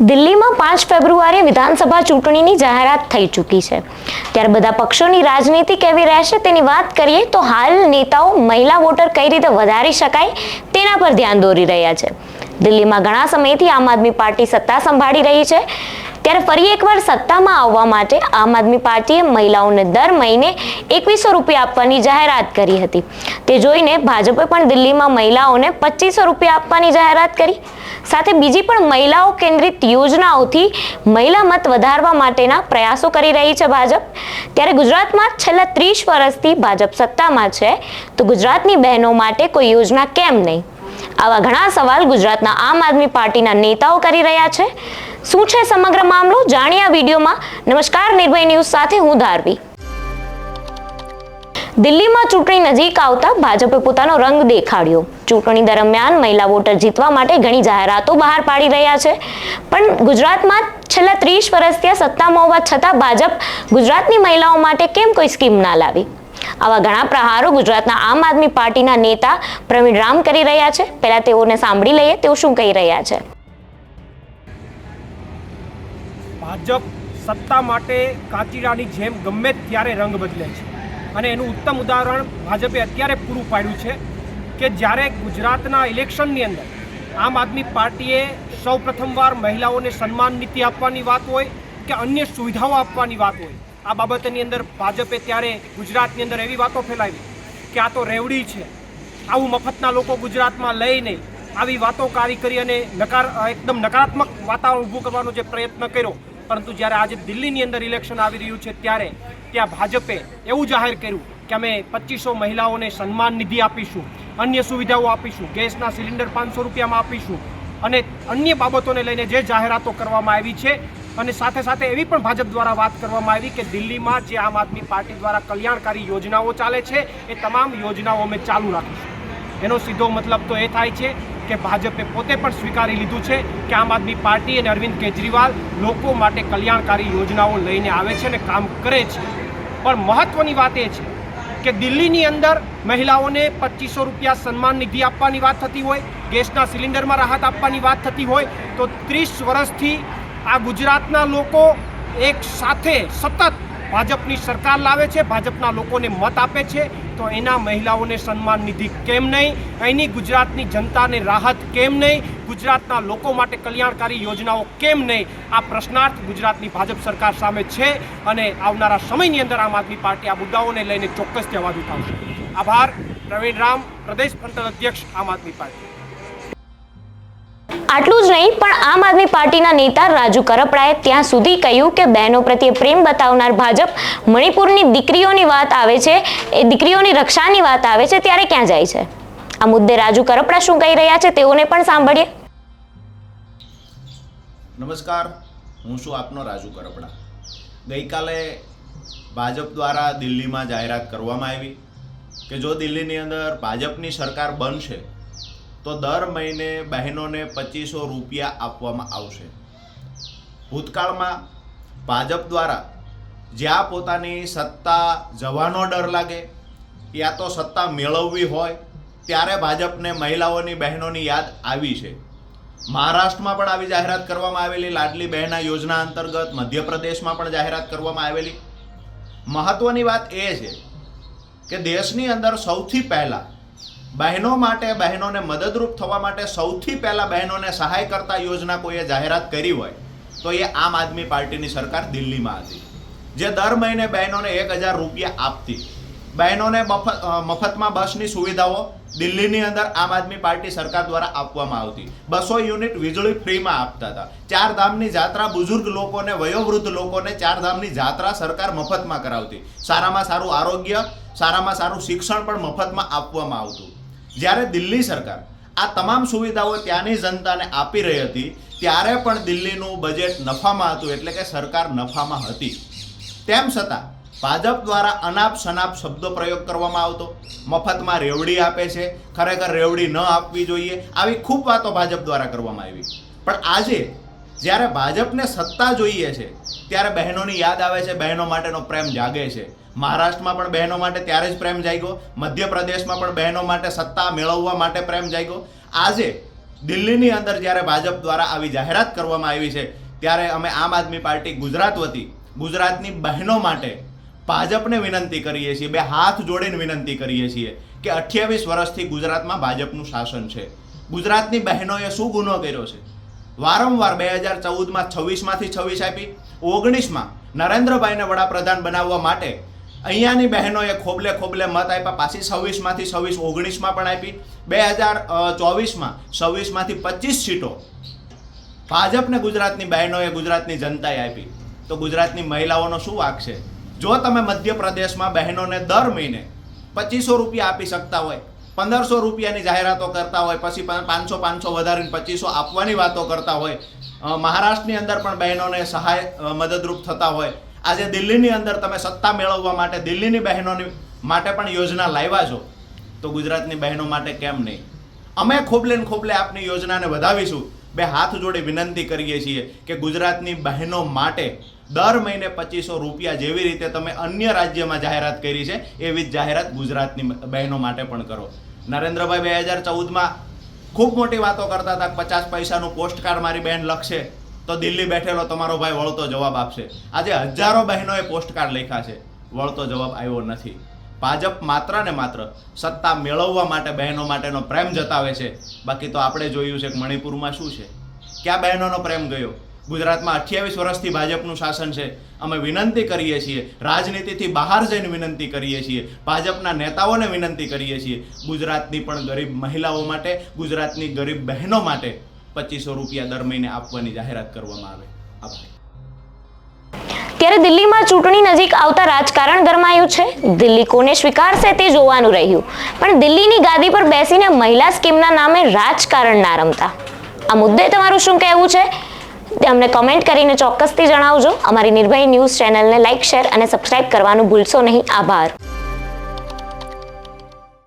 દિલ્હીમાં પાંચ ફેબ્રુઆરીએ વિધાનસભા ચૂંટણીની જાહેરાત થઈ ચૂકી છે. ત્યારે બધા પક્ષોની રાજનીતિ કેવી રહેશે તેની વાત કરીએ તો હાલ નેતાઓ મહિલા વોટર કઈ રીતે વધારી શકાય તેના પર ધ્યાન દોરી રહ્યા છે. દિલ્હીમાં ઘણા સમયથી આમ આદમી પાર્ટી સત્તા સંભાળી રહી છે. ત્યારે ફરી એકવાર સત્તામાં આવવા માટે આમ આદમી પાર્ટીએ મહિલાઓને દર મહિને એકવીસો રૂપિયા આપવાની જાહેરાત કરી હતી. તે જોઈને ભાજપે પણ દિલ્હીમાં મહિલાઓને પચીસો રૂપિયા આપવાની જાહેરાત કરી. સાથે બીજી પણ મહિલાઓ કેન્દ્રિત યોજનાઓથી મહિલા મત વધારવા માટેના પ્રયાસો કરી રહી છે ભાજપ. ત્યારે ગુજરાતમાં છેલ્લા ત્રીસ વર્ષથી ભાજપ સત્તામાં છે, તો ગુજરાતની બહેનો માટે કોઈ યોજના કેમ નહીં? આવા ઘણા સવાલ ગુજરાતના આમ આદમી પાર્ટીના નેતાઓ કરી રહ્યા છે. શું છે સમગ્ર મામલો? જાણ્યા વિડીયોમાં. નમસ્કાર, નિર્ભય ન્યૂઝ સાથે હું ધારવી. દિલ્હીમાં ચૂંટણી નજીક આવતા ભાજપે પોતાનો રંગ દેખાડ્યો. ચૂંટણી દરમિયાન મહિલા વોટર જીતવા માટે ઘણી જાહેરાતો બહાર પાડી રહ્યા છે. પણ ગુજરાતમાં છેલ્લા ત્રીસ વર્ષથી સત્તામાં હોવા છતાં ભાજપ ગુજરાતની મહિલાઓ માટે કેમ કોઈ સ્કીમ ના લાવી? આવા ઘણા પ્રહારો ગુજરાતના આમ આદમી પાર્ટીના નેતા પ્રવીણ રામ કરી રહ્યા છે. પહેલા તેઓને સાંભળી લઈએ, તેઓ શું કહી રહ્યા છે? ભાજપ સત્તા માટે કાચીડાની જેમ ગમે ત્યારે રંગ બદલે છે. અને એનું ઉત્તમ ઉદાહરણ ભાજપે અત્યારે પૂરું પાડ્યું છે કે જ્યારે ગુજરાતના ઇલેક્શનની અંદર આમ આદમી પાર્ટીએ સૌ પ્રથમવાર મહિલાઓને સન્માન નીતિ આપવાની વાત હોય કે અન્ય સુવિધાઓ આપવાની વાત હોય, આ બાબતની અંદર ભાજપે ત્યારે ગુજરાતની અંદર એવી વાતો ફેલાવી કે આ તો રેવડી છે. આવું મફતના લોકો ગુજરાતમાં લઈ નહીં. આવી વાતો કારી કરી અને નકાર એકદમ નકારાત્મક વાતાવરણ ઊભું કરવાનો જે પ્રયત્ન કર્યો પરંતુ જ્યારે આજે દિલ્હીની અંદર ઇલેક્શન આવી રહ્યું છે ત્યારે ત્યાં ભાજપે એવું જાહેર કર્યું કે અમે પચીસો મહિલાઓને સન્માન નિધિ આપીશું, અન્ય સુવિધાઓ આપીશું, ગેસના સિલિન્ડર પાંચસો રૂપિયામાં આપીશું અને અન્ય બાબતોને લઈને જે જાહેરાતો કરવામાં આવી છે અને સાથે સાથે એવી પણ ભાજપ દ્વારા વાત કરવામાં આવી કે દિલ્હીમાં જે આમ આદમી પાર્ટી દ્વારા કલ્યાણકારી યોજનાઓ ચાલે છે, એ તમામ યોજનાઓ અમે ચાલુ રાખીશું. એનો સીધો મતલબ તો એ થાય છે કે ભાજપે પોતે પણ સ્વીકારી લીધું છે કે આમ આદમી પાર્ટી અને અરવિંદ કેજરીવાલ લોકો માટે કલ્યાણકારી યોજનાઓ લઈને આવે છે અને કામ કરે છે. પણ મહત્વની વાત એ છે કે દિલ્હીની અંદર મહિલાઓને પચીસો રૂપિયા સન્માન નિધિ આપવાની વાત થતી હોય, ગેસના સિલિન્ડરમાં રાહત આપવાની વાત થતી હોય, તો ત્રીસ વર્ષથી આ ગુજરાતના લોકો એક સાથે સતત ભાજપની સરકાર લાવે છે, ભાજપના લોકોને મત આપે છે, તો એના મહિલાઓને સન્માન નિધિ કેમ નહીં? અહીંની ગુજરાતની જનતાને રાહત કેમ નહીં? ગુજરાતના લોકો માટે કલ્યાણકારી યોજનાઓ કેમ નહીં? આ પ્રશ્નાર્થ ગુજરાતની ભાજપ સરકાર સામે છે અને આવનારા સમયની અંદર આમ આદમી પાર્ટી આ મુદ્દાઓને લઈને ચોક્કસથી અવાજ ઉઠાવશે આભાર. પ્રવીણ રામ, પ્રદેશ મંડળ અધ્યક્ષ, આમ આદમી પાર્ટી. આટલું જ નહીં, પણ આમ આદમી પાર્ટીના નેતા રાજુ કરપડાએ ત્યાં સુધી કહ્યું કે બહેનો પ્રત્યે પ્રેમ બતાવનાર ભાજપ મણિપુરની દીકરીઓની વાત આવે છે, એ દીકરીઓની રક્ષાની વાત આવે છે, ત્યારે ક્યાં જાય છે? આ મુદ્દે રાજુ કરપડા શું કહી રહ્યા છે, તેઓને પણ સાંભળીએ. નમસ્કાર, હું છું આપનો રાજુ કરપડા. ગઈકાલે ભાજપ દ્વારા દિલ્હીમાં જાહેરાત કરવામાં આવી કે જો દિલ્હીની અંદર ભાજપની સરકાર બનશે તો દર મહિને બહેનોને પચીસો રૂપિયા આપવામાં આવશે. ભૂતકાળમાં ભાજપ દ્વારા જ્યાં પોતાની સત્તા જવાનો ડર લાગે, યા તો સત્તા મેળવવી હોય, ત્યારે ભાજપને મહિલાઓની બહેનોની યાદ આવી છે. મહારાષ્ટ્રમાં પણ આવી જાહેરાત કરવામાં આવેલી, લાડલી બહેના યોજના અંતર્ગત મધ્યપ્રદેશમાં પણ જાહેરાત કરવામાં આવેલી. મહત્વની વાત એ છે કે દેશની અંદર સૌથી પહેલાં બહેનો માટે, બહેનોને મદદરૂપ થવા માટે સૌથી પહેલાં બહેનોને સહાય કરતા યોજના કોઈએ જાહેરાત કરી હોય, તો એ આમ આદમી પાર્ટીની સરકાર દિલ્હીમાં હતી. જે દર મહિને બહેનોને એક હજાર રૂપિયા આપતી. બહેનોને મફત મફતમાં બસની સુવિધાઓ દિલ્હીની અંદર આમ આદમી પાર્ટી સરકાર દ્વારા આપવામાં આવતી. બસો યુનિટ વીજળી ફ્રીમાં આપતા હતા. ચાર ધામની જાત્રા બુઝુર્ગ લોકોને, વયોવૃદ્ધ લોકોને ચાર ધામની જાત્રા સરકાર મફતમાં કરાવતી. સારામાં સારું આરોગ્ય, સારામાં સારું શિક્ષણ પણ મફતમાં આપવામાં આવતું. જ્યારે દિલ્હી સરકાર આ તમામ સુવિધાઓ ત્યાંની જનતાને આપી રહી હતી, ત્યારે પણ દિલ્હીનું બજેટ નફામાં હતું, એટલે કે સરકાર નફામાં હતી. તેમ છતાં, ભાજપ દ્વારા અનાપ શનાપ શબ્દો પ્રયોગ કરવામાં આવતો. મફતમાં રેવડી આપે છે. ખરેખર રેવડી ન આપવી જોઈએ. આવી ખૂબ વાતો ભાજપ દ્વારા કરવામાં આવી. પણ આજે, જ્યારે ભાજપને સત્તા જોઈએ છે, ત્યારે બહેનોની યાદ આવે છે, બહેનો માટેનો પ્રેમ જાગે છે. મહારાષ્ટ્રમાં પણ બહેનો માટે ત્યારે જ પ્રેમ જાગ્યો. મધ્યપ્રદેશમાં પણ બહેનો માટે સત્તા મેળવવા માટે પ્રેમ જાગ્યો. આજે દિલ્હીની અંદર જ્યારે ભાજપ દ્વારા આવી જાહેરાત કરવામાં આવી છે, ત્યારે અમે આમ આદમી પાર્ટી ગુજરાત વતી ગુજરાતની બહેનો માટે ભાજપને વિનંતી કરીએ છીએ, બે હાથ જોડીને વિનંતી કરીએ છીએ કે અઠ્યાવીસ વર્ષથી ગુજરાતમાં ભાજપનું શાસન છે. ગુજરાતની બહેનોએ શું ગુનો કર્યો છે? વારંવાર બે હજાર ચૌદમાં છવ્વીસમાંથી છવ્વીસ આપી, ઓગણીસમાં નરેન્દ્રભાઈને વડાપ્રધાન બનાવવા માટે અહીંયાની બહેનોએ ખોબલે ખોબલે મત આપ્યા. પાછી છવ્વીસમાંથી છવ્વીસ, ઓગણીસમાં પણ આપી. બે હજાર ચોવીસમાં છવ્વીસમાંથી પચીસ સીટો ભાજપને ગુજરાતની બહેનોએ ગુજરાતની જનતાએ આપી. તો ગુજરાતની મહિલાઓનો શું વાક છે? જો તમે મધ્યપ્રદેશમાં બહેનોને દર મહિને પચીસો રૂપિયા આપી શકતા હોય, પંદરસો રૂપિયાની જાહેરાતો કરતા હોય, પછી પાંચસો પાંચસો વધારીને પચીસો આપવાની વાતો કરતા હોય મહારાષ્ટ્રની અંદર પણ બહેનોને સહાય મદદરૂપ થતા હોય આજે દિલ્હીની અંદર તમે સત્તા મેળવવા માટે દિલ્હીની બહેનોની માટે પણ યોજના લાવ્યા છો. તો ગુજરાતની બહેનો માટે કેમ નહીં? અમે ખોબલે ખોબલે આપની યોજનાને વધાવીશું. બે હાથ જોડે વિનંતી કરીએ છીએ કે ગુજરાતની બહેનો માટે દર મહિને પચીસો રૂપિયા જેવી રીતે તમે અન્ય રાજ્યમાં જાહેરાત કરી છે, એવી જ જાહેરાત ગુજરાતની બહેનો માટે પણ કરો. નરેન્દ્રભાઈ બે હજાર ચૌદમાં ખૂબ મોટી વાતો કરતા હતા પચાસ પૈસાનું પોસ્ટકાર્ડ મારી બહેન લખશે. તો દિલ્હી બેઠેલો તમારો ભાઈ વળતો જવાબ આપશે. આજે હજારો બહેનોએ પોસ્ટકાર્ડ લખ્યા છે. વળતો જવાબ આવ્યો નથી. ભાજપ માત્ર ને માત્ર સત્તા મેળવવા માટે બહેનો માટેનો પ્રેમ જતાવે છે. બાકી તો આપણે જોયું છે કે મણિપુરમાં શું છે? ક્યાં બહેનોનો પ્રેમ ગયો? ગુજરાતમાં અઠ્યાવીસ વર્ષથી ભાજપનું શાસન છે. અમે વિનંતી કરીએ છીએ, રાજનીતિથી બહાર જઈને વિનંતી કરીએ છીએ, ભાજપના નેતાઓને વિનંતી કરીએ છીએ. ગુજરાતની પણ ગરીબ મહિલાઓ માટે, ગુજરાતની ગરીબ બહેનો માટે પચીસો રૂપિયા દર મહિને આપવાની જાહેરાત કરવામાં આવે. ત્યારે દિલ્હીમાં ચૂંટણી નજીક આવતા રાજકારણ ગરમાયું છે. દિલ્હી કોને સ્વીકારશે તે જોવાનું રહ્યું. પણ દિલ્હીની ગાદી પર બેસીને મહિલા સ્કીમના નામે રાજકારણ ના રમતા. આ મુદ્દે તમારું શું કહેવું છે? તે અમને કમેન્ટ કરીને ચોક્કસથી જણાવજો. અમારી નિર્ભય ન્યૂઝ ચેનલને લાઇક શેર અને સબસ્ક્રાઇબ કરવાનું ભૂલશો નહીં. આભાર.